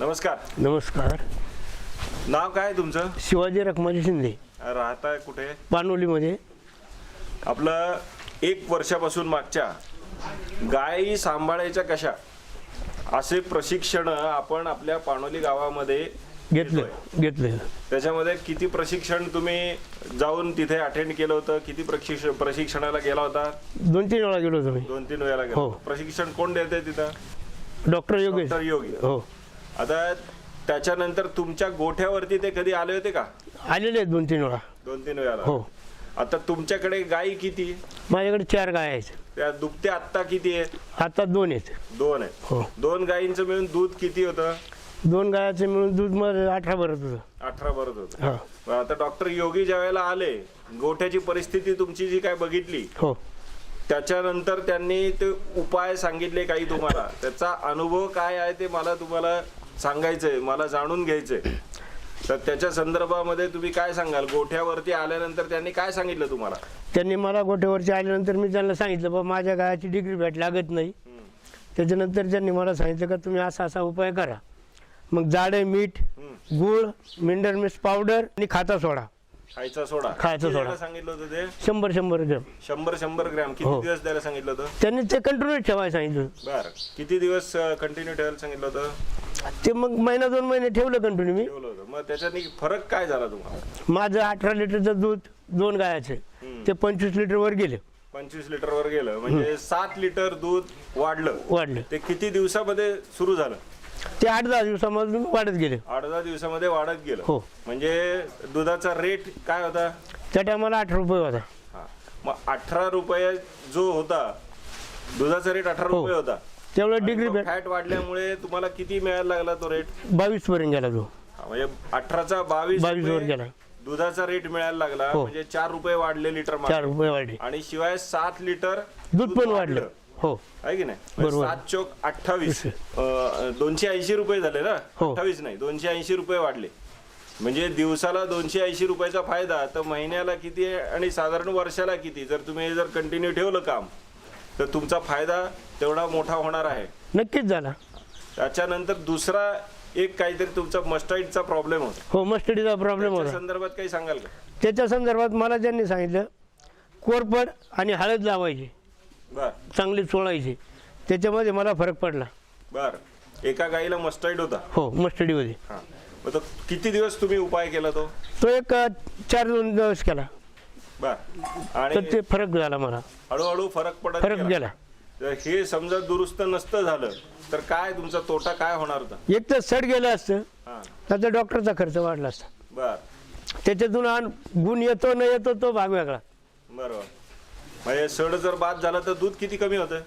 नमस्कार. नमस्कार. नाव काय तुमचं? शिवाजी रखमाजी शिंदे. राहताय कुठे? पानोलीमध्ये. आपलं एक वर्षापासून मागच्या गायी सांभाळायच्या कशा असे प्रशिक्षण आपण आपल्या पाणोली गावामध्ये घेतलं घेतलं. त्याच्यामध्ये किती प्रशिक्षण तुम्ही जाऊन तिथे अटेंड केलं होतं? किती प्रशिक्षण प्रशिक्षणाला गेला होता? दोन तीन वेळा गेलो होतो मी. दोन तीन वेळेला गेला. हो. प्रशिक्षण कोण देते तिथं? डॉक्टर योगेश. डॉक्टर योगी. हो. आता त्याच्यानंतर तुमच्या गोठ्यावरती ते कधी आले होते का? आलेले आहेत दोन तीन वेळा. दोन तीन वेळाला हो. आता तुमच्याकडे गायी किती? माझ्याकडे चार गाय आहेत. त्या दुभत्या आत्ता किती आहेत? आता दोन आहेत. दोन आहेत. हो. दोन गायींचं मिळून दूध किती होतं? दोन गायाचे मिळून दूधमध्ये अठरा भरत होतं. अठरा भरत होतं. हा. मग आता डॉक्टर योगी ज्या वेळेला आले गोठ्याची परिस्थिती तुमची जी काय बघितली हो. त्याच्यानंतर त्यांनी ते उपाय सांगितले काही तुम्हाला? त्याचा अनुभव काय आहे ते मला तुम्हाला सांगायचंय मला जाणून घ्यायचंय. तर त्याच्या संदर्भामध्ये तुम्ही काय सांगाल? गोठ्यावरती आल्यानंतर त्यांनी काय सांगितलं तुम्हाला? त्यांनी मला गोठ्यावरची आल्यानंतर मी त्यांना सांगितलं बा माझ्या गायाची डिग्री बॅट लागत नाही. त्याच्यानंतर त्यांनी मला सांगितलं का तुम्ही असा असा उपाय करा. मग जाडे मीठ गुळ मिनरल मिक्स पावडर आणि खाता सोडा. खायचा सोडा. खायचा किती सोडा. द्यायला सांगितलं होतं ते? शंभर शंभर ग्रॅम. शंभर शंभर ग्रॅम. किती हो. दिवस द्यायला सांगितलं होतं? त्यांनी ते कंटिन्यू ठेवायला सांगितलं. बर. किती दिवस कंटिन्यू ठेवायला सांगितलं होतं? ते मग महिना दोन महिने ठेवलं कंटिन्यू मी. ठेवलं होतं. मग त्याच्याने फरक काय झाला तुम्हाला? माझं अठरा लिटरचं दूध दोन गायाचे. ते पंचवीस लिटरवर गेले. पंचवीस लिटर वर गेलं. म्हणजे सात लिटर दूध वाढलं. वाढले. ते किती दिवसामध्ये सुरू झालं? ते आठ दहा दिवसामधून वाढत गेले. आठ दहा दिवसामध्ये वाढत गेलं. हो. म्हणजे दुधाचा रेट काय होता? त्या टायमाला आठ रुपये होता. हा. मग अठरा रुपये जो होता दुधाचा रेट अठरा हो. रुपये होता. त्यावेळेस डिग्री फॅट वाढल्यामुळे तुम्हाला किती मिळायला लागला तो रेट बावीस पर्यंत गेला तो. म्हणजे अठराचा बावीस 22 वर रुपये गेला. दुधाचा रेट मिळायला लागला हो. म्हणजे चार रुपये वाढले लिटर मागे. चार रुपये वाढले. आणि शिवाय सात लिटर दूध पण वाढलं. हो. आहे की नाही? म्हणजे बरोबर. सात चोक अठ्ठावीस. अं, दोनशे ऐंशी रुपये झाले ना? हो. अठ्ठावीस नाही दोनशे ऐंशी रुपये वाढले. म्हणजे दिवसाला दोनशे ऐंशी रुपयाचा फायदा तर महिन्याला किती आहे आणि साधारण वर्षाला किती? जर तुम्ही हे जर कंटिन्यू ठेवलं काम तर तुमचा फायदा तेवढा मोठा होणार आहे. नक्कीच झाला. त्याच्यानंतर दुसरा एक काहीतरी तुमचा मस्टाईडचा प्रॉब्लेम होता. हो मस्टडीचा प्रॉब्लेम त्या होता. संदर्भात काही सांगाल का? त्याच्या संदर्भात मला त्यांनी सांगितलं कोरपड आणि हळद लावायची. बर. चांगली चोळायची. त्याच्यामध्ये मला फरक पडला. बर. एका गाईला मस्टाईड होता. हो मस्टडीमध्ये हा. मग तो किती दिवस तुम्ही उपाय केला तो? तो एक अ, चार दोन दिवस केला. बर. तर आणि ते फरक झाला मला. हळूहळू फरक पडत फरक गेला. तर हे समजा दुरुस्त नसतं झालं तर काय तुमचा तोटा काय होणार होता? एक तर सड गेलं असतं हा. तर डॉक्टरचा खर्च वाढला असता. बर. त्याच्यातून आण गुण येतो न येतो तो भाग वेगळा. बरोबर. म्हणजे सड जर बाद झाला तर दूध किती कमी होतं?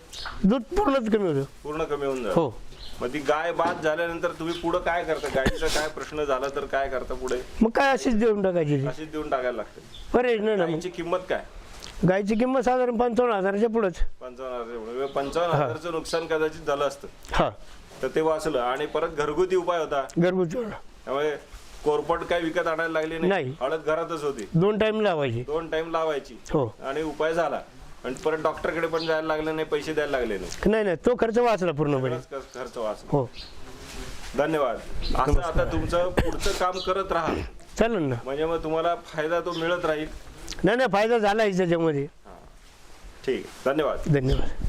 दूध पूर्णच कमी होतं. पूर्ण कमी होऊन हो. जातं मग ती गाय बाद झाल्यानंतर तुम्ही पुढे काय करता? गायीचा काय प्रश्न झाला तर काय करता पुढे? मग काय अशीच देऊन टाकायची? ती. अशीच देऊन टाकायला लागते. पर्याय नाही ना मग गायीची किंमत काय? गायची किंमत साधारण पंचावन्न हजाराच्या पुढंच. पंचावन्न हजार म्हणजे पंचावन्न हजारचं नुकसान कदाचित झालं असतं. हा. तर ते वाचलं. आणि परत घरगुती उपाय होता. घरगुती त्यामुळे कोरपट काय विकत आणायला लागली नाही. नाही. हळद घरातच होती. दोन टाइम लावायची. दोन टाइम लावायची. हो. आणि उपाय झाला. आणि परत डॉक्टरकडे पण जायला लागलं नाही पैसे द्यायला लागले नाही. नाही नाही तो खर्च वाचला पूर्णपणे. खर्च खर्च वाचला. हो. धन्यवाद. असं आता तुमचं पुढचं काम करत राहा. चालेल ना. म्हणजे मग तुम्हाला फायदा तो मिळत राहील. नाही नाही फायदा झाला आहे त्याच्यामध्ये ठीक धन्यवाद. धन्यवाद.